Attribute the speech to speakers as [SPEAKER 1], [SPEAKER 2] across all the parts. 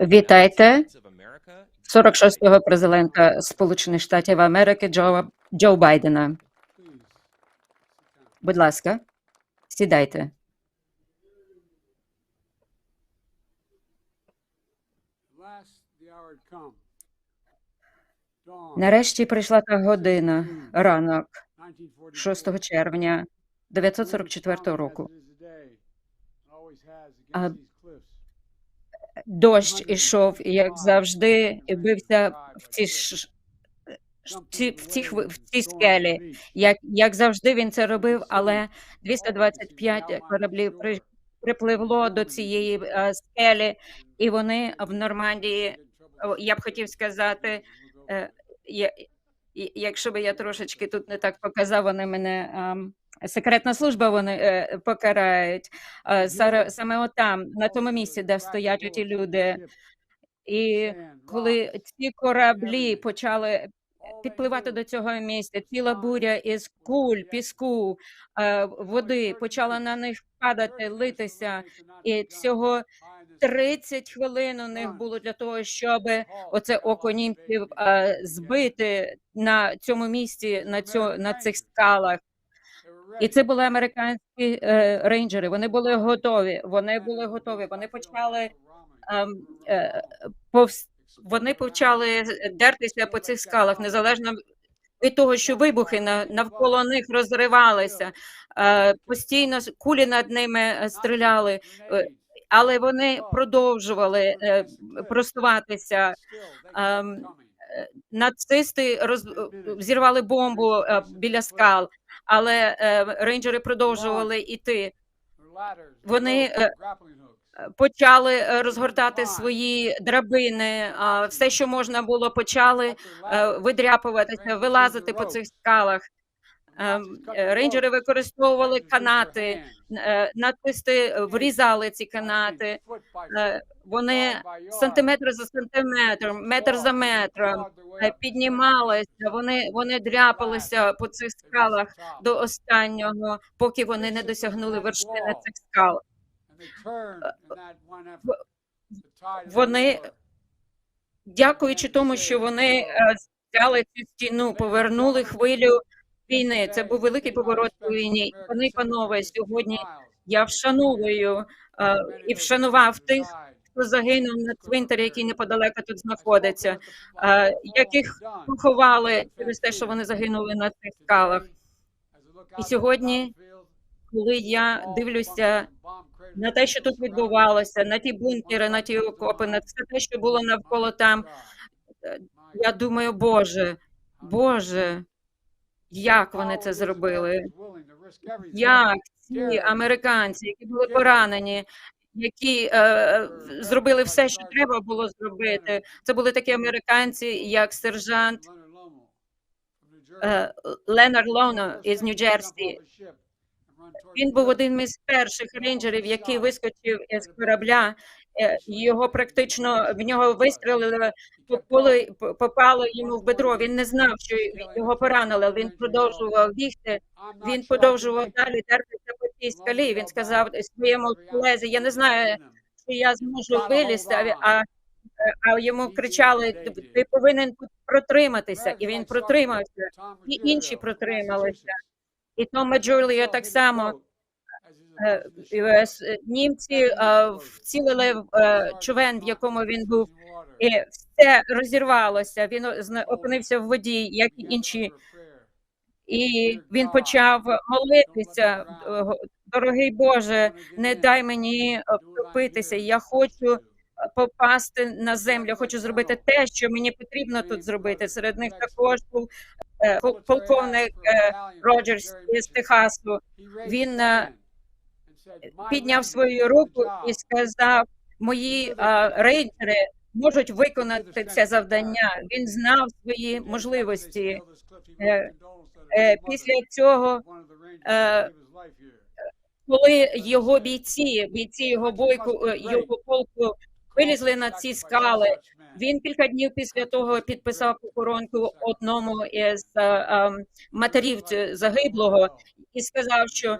[SPEAKER 1] Вітайте 46-го президента Сполучених Штатів Америки Джо, Джо Байдена. Будь ласка, сідайте. Нарешті прийшла та година, ранок 6 червня 944 року. А Дощ ішов, як завжди, і бився в ці ш... в ці, в ці, хви- в ці скелі. Як, як завжди він це робив, але 225 кораблів при, припливло до цієї е, скелі, і вони в Нормандії, я б хотів сказати, е, я, якщо би я трошечки тут не так показав, вони мене ем, секретна служба вони е, покарають. Е, саме отам, на тому місці, де стоять оті люди. І коли ці кораблі почали підпливати до цього місця, ціла буря із куль, піску, е, води почала на них падати, литися, і всього 30 хвилин у них було для того, щоб оце око німців збити на цьому місці, на цьо, на цих скалах. І це були американські е, рейнджери. Вони були готові. Вони були готові. Вони почали ем, е, повс... вони почали дертися по цих скалах, незалежно від того, що вибухи навколо них розривалися, е, постійно кулі над ними е, стріляли, е, але вони продовжували е, просуватися. Ем, е, Нацисти роз... зірвали бомбу е, біля скал, але е, рейнджери продовжували йти. Вони, е, Почали е, розгортати свої драбини, а, все, що можна було, почали е, видряпуватися, вилазити по цих скалах. Ем, Рейнджери використовували канати, е, нацисти врізали ці канати. Е, Вони сантиметр за сантиметром, метр за метром е, піднімалися. Вони вони дряпалися по цих скалах до останнього, поки вони не досягнули вершини цих скал. Вони, дякуючи тому, що вони е, взяли цю стіну, повернули хвилю війни. Це був великий поворот у війні. Вони, панове, сьогодні я вшановую е, і вшанував тих, хто загинув на цвинтарі, який неподалеко тут знаходиться, е, яких поховали через те, що вони загинули на цих скалах. І сьогодні, коли я дивлюся на те, що тут відбувалося, на ті бункери, на ті окопи, на все те, що було навколо там, е, я думаю, Боже, Боже, як вони це зробили? Як ці американці, які були поранені, які е, зробили все, що треба було зробити. Це були такі американці, як сержант е, Ленар Лоно із Нью-Джерсі. Він був один із перших рейнджерів, який вискочив із корабля. Е, Його практично в нього вистрілили, попали, попало йому в бедро. Він не знав, що його поранили. Він продовжував бігти. Він продовжував далі дертися по цій скалі. Він сказав своєму колезі: Я не знаю, чи я зможу вилізти. А, а, йому кричали: «Ти- повинен протриматися, і він протримався. І інші протрималися. І Тома Джулія так само німці е, вцілили в е, човен, в якому він був, і все розірвалося. Він опинився в воді, як і інші. І він почав молитися. е, Дорогий Боже, не дай мені е, втопитися. Я хочу е, попасти на землю. Хочу зробити те, що мені потрібно тут зробити. Серед них також був е, полковник е, Роджерс із Техасу. Він е, підняв свою руку і сказав: Мої е, рейнджери можуть виконати це завдання. Він знав свої можливості. Е, е, Після цього, е, коли його бійці, бійці його бойку, е, його полку вилізли на ці скали, Він кілька днів після того підписав похоронку одному із е, ем, матерів загиблого і сказав, що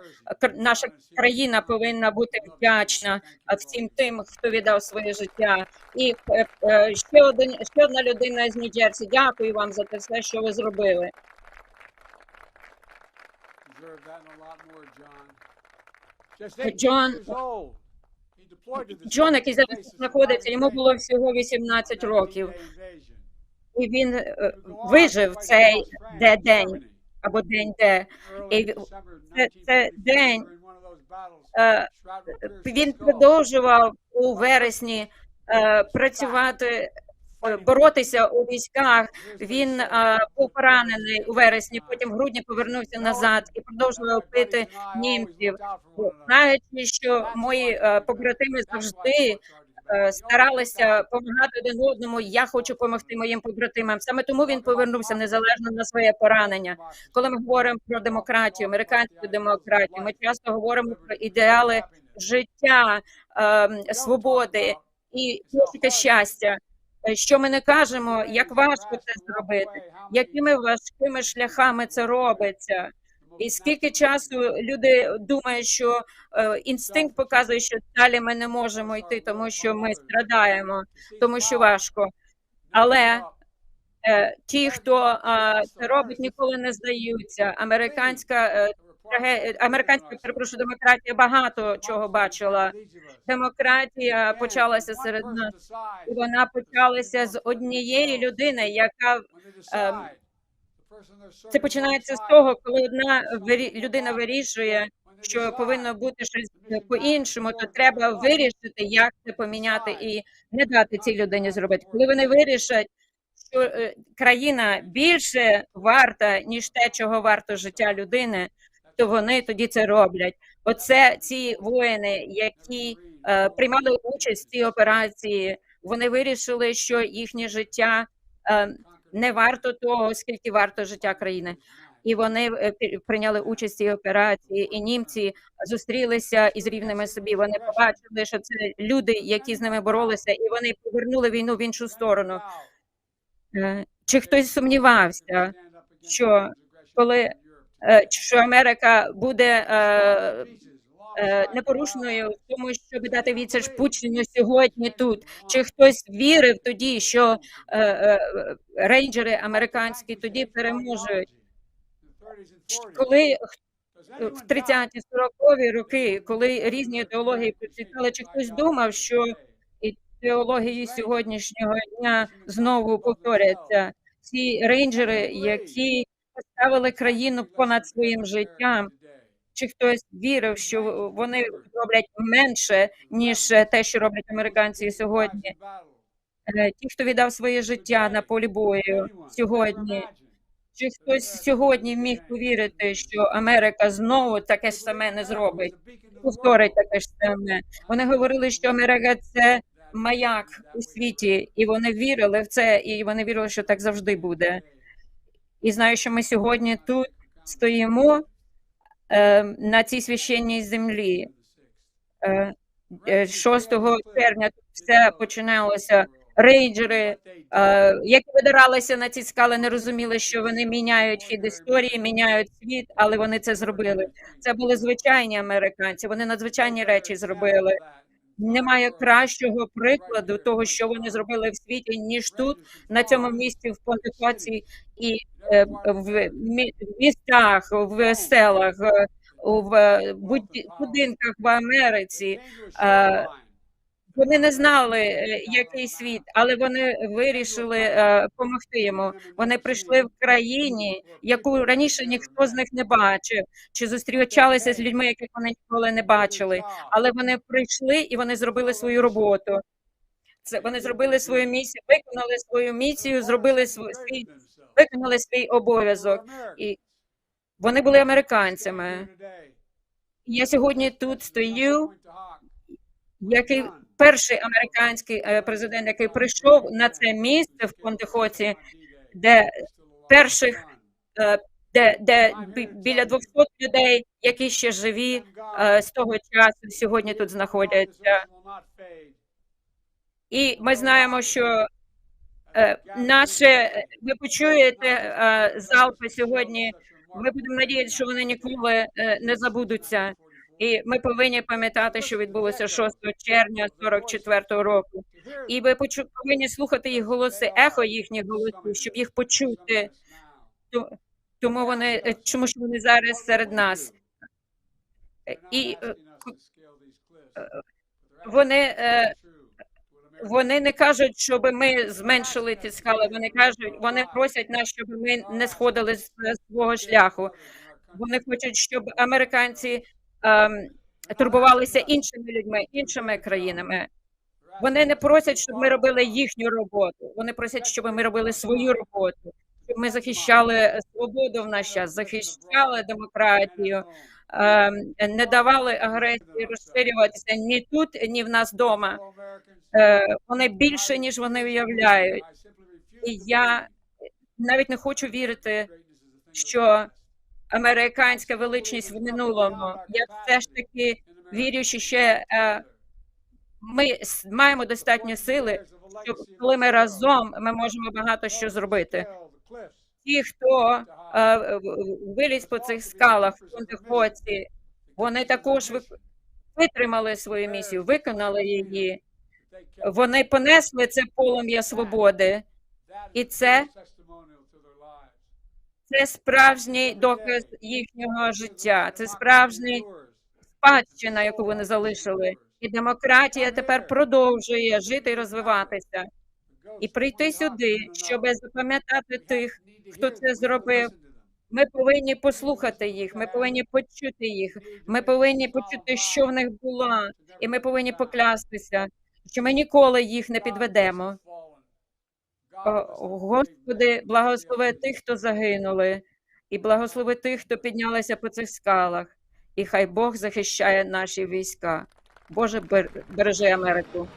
[SPEAKER 1] наша країна повинна бути вдячна всім тим, хто віддав своє життя. І е, е, ще один ще одна людина з Нью-Джерсі. Дякую вам за те все, що ви зробили.
[SPEAKER 2] Deserve
[SPEAKER 1] Джон, який зараз знаходиться, йому було всього 18
[SPEAKER 2] in the
[SPEAKER 1] років,
[SPEAKER 2] 19 day invasion.
[SPEAKER 1] і він е, вижив цей день або день, де І це- це
[SPEAKER 2] 1944
[SPEAKER 1] день, е, він продовжував у вересні е, працювати, е, боротися у військах. Він е, був поранений у вересні, потім в грудні повернувся назад і продовжував бити німців. Знаючи, що мої е, побратими завжди е, старалися допомагати один одному. Я хочу допомогти моїм побратимам. Саме тому він повернувся незалежно на своє поранення. Коли ми говоримо про демократію, американську демократію, ми часто говоримо про ідеали життя, е, свободи і пошуки щастя. Е, Що ми не кажемо, як важко це зробити, якими важкими шляхами це робиться. І скільки часу люди думають, що е, інстинкт показує, що далі ми не можемо йти, тому що ми страдаємо, тому що важко. Але е, ті, хто це робить, ніколи не здаються. Американська американська перепрошую, демократія багато чого бачила. Демократія почалася серед нас. Вона почалася з однієї людини, яка ем, це починається з того, коли одна людина вирішує, що повинно бути щось по-іншому, то треба вирішити, як це поміняти, і не дати цій людині зробити. Коли вони вирішать, що е, країна більше варта, ніж те, чого варто життя людини, то вони тоді це роблять. Оце ці воїни, які е, приймали участь в цій операції, вони вирішили, що їхнє життя е, не варто того, скільки варто життя країни. І вони е, прийняли участь в цій операції, і німці зустрілися із рівними собі. Вони побачили, що це люди, які з ними боролися, і вони повернули війну в іншу сторону. Е, Чи хтось сумнівався, що коли що Америка буде е, е, непорушною в тому, щоб дати відсіч Путіну сьогодні тут? Чи хтось вірив тоді, що е, е, рейнджери американські тоді переможуть? Коли в 30-ті 40-ві роки, коли різні ідеології процвітали, чи хтось думав, що ідеології сьогоднішнього дня знову повторяться? Ці рейнджери, які поставили країну понад своїм життям, чи хтось вірив, що вони роблять менше ніж те, що роблять американці сьогодні? Е, Ті, хто віддав своє життя на полі бою сьогодні, чи хтось сьогодні міг повірити, що Америка знову таке ж саме не зробить, повторить таке ж саме? Вони говорили, що Америка це маяк у світі, і вони вірили в це, і вони вірили, що так завжди буде. І знаю, що ми сьогодні тут стоїмо е, на цій священній землі. Е, е, 6 червня тут все починалося. Рейнджери, е, які видиралися на ці скали, не розуміли, що вони міняють хід історії, міняють світ, але вони це зробили. Це були звичайні американці. Вони надзвичайні речі зробили. Немає кращого прикладу того, що вони зробили в світі, ніж тут, на цьому місці в Понтефаці і е, в містах, в селах, е, в е, будинках в Америці. Е, Вони не знали, е, який світ, але вони вирішили е, допомогти йому. Вони прийшли в країні, яку раніше ніхто з них не бачив, чи зустрічалися з людьми, яких вони ніколи не бачили. Але вони прийшли і вони зробили свою роботу. Це вони зробили свою місію, виконали свою місію, зробили свій виконали свій обов'язок. І вони були американцями. Я сьогодні тут стою, який перший американський е, президент, який прийшов на це місце в Понтехоці, де перших е, де, де біля 200 людей, які ще живі е, з того часу, сьогодні тут знаходяться. І ми знаємо, що Наше ви почуєте залпи сьогодні. Ми будемо надіятися, що вони ніколи не забудуться. І ми повинні пам'ятати, що відбулося 6 червня 44-го року. І ви почу- повинні слухати їх голоси, ехо їхніх голосів, щоб їх почути. Тому вони е, чому ж вони зараз серед нас? І е, вони, е, вони не кажуть, щоб ми зменшили ті скали. Вони кажуть, вони просять нас, щоб ми не сходили з свого шляху. Вони хочуть, щоб американці турбувалися іншими людьми, іншими країнами. Вони не просять, щоб ми робили їхню роботу. Вони просять, щоб ми робили свою роботу, щоб ми захищали свободу в наш час, захищали демократію, ем, не давали агресії розширюватися ні тут, ні в нас вдома. Е, Вони більше ніж вони уявляють. І я навіть не хочу вірити, що американська величність в минулому. Я все ж таки вірю, що ще е, ми маємо достатньо сили, щоб коли ми разом, ми можемо багато що зробити. Ті, хто е, виліз по цих скалах в Пентехоці, вони також витримали свою місію, виконали її. Вони понесли це полум'я свободи. І це це справжній доказ їхнього життя. Це справжній спадщина, яку вони залишили. І демократія тепер продовжує жити і розвиватися. І прийти сюди, щоб запам'ятати тих, хто це зробив. Ми повинні послухати їх, ми повинні почути їх, ми повинні почути, що в них було, і ми повинні поклястися, що ми ніколи їх не підведемо. Господи, благослови тих, хто загинули, і благослови тих, хто піднялися по цих скалах. І хай Бог захищає наші війська. Боже, бер- бережи Америку.